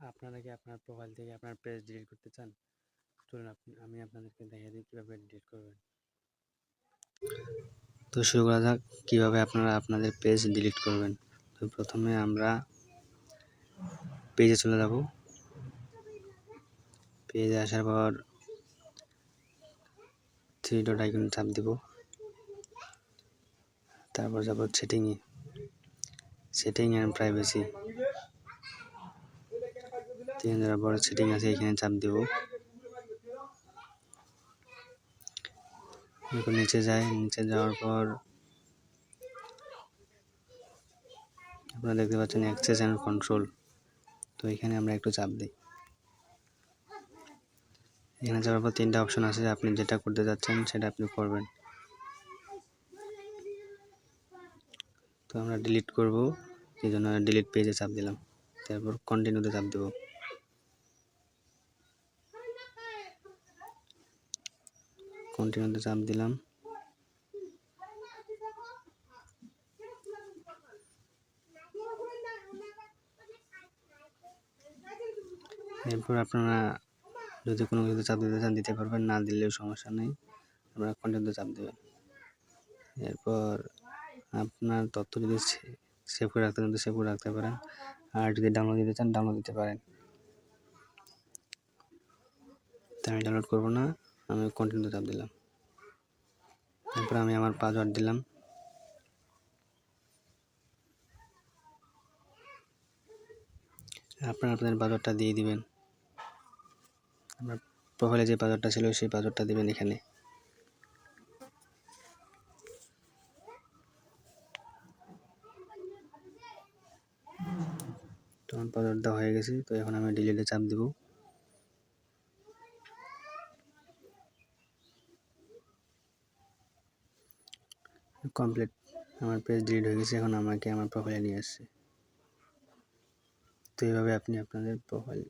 আপনারা কি আপনার প্রোফাইল থেকে আপনার পেজ ডিলিট করতে চান? চলুন আপনি, আমি আপনাদেরকে দেখিয়ে দিই কীভাবে ডিলিট করবেন। তো শুরু করা যাক, কীভাবে আপনারা আপনাদের পেজ ডিলিট করবেন। তো প্রথমে আমরা পেজে চলে যাব। পেজে আসার পর থ্রি ডট আইকন চাপ দিব। তারপর যাব সেটিংয়ে সেটিং অ্যান্ড প্রাইভেসি তিন হাজার বড় সেটিং আছে, এখানে চাপ দেব। নিচে যাই, নিচে যাওয়ার পর আপনারা দেখতে পাচ্ছেন অ্যাক্সেস অ্যান্ড কন্ট্রোল তো এখানে আমরা একটু চাপ দিই। এখানে যাওয়ার পর তিনটা অপশন আছে, আপনি যেটা করতে যাচ্ছেন সেটা আপনি করবেন। তো আমরা ডিলিট করব, এই জন্য ডিলিট পেজে চাপ দিলাম। তারপর কন্টিনিউতে চাপ দেব। কন্টিনিউতে চাপ দিলাম এরপর আপনারা যদি কোনো কিছু চাপ দিতে চান, দিতে পারবেন, না দিলেও সমস্যা নেই। আপনারা কন্টিনিউতে চাপ দেবেন। এরপর আপনার তথ্য যদি সেভ করে রাখতে চান সেভ করে রাখতে পারেন। আর যদি ডাউনলোড দিতে চান ডাউনলোড দিতে পারেন। আমি ডাউনলোড করব না। আমি কন্টিনিউ চাপ দিলাম। তারপর আমি আমার পাসওয়ার্ড দিলাম। আপনারা আপনাদের পাসওয়ার্ডটা দিয়ে দিবেন। আপনার প্রোফাইলে যে পাসওয়ার্ডটা ছিল, সেই পাসওয়ার্ডটা দিবেন এখানে। তো আমার পাসওয়ার্ড দেওয়া হয়ে গেছে। তো এখন আমি ডিলিটে চাপ দেব। কমপ্লিট আমার পেজ ডিলিট হয়ে গেছে, এখন আমাকে আমার প্রোফাইলে নিয়ে আসছে। তো এইভাবে আপনি আপনাদের প্রোফাইল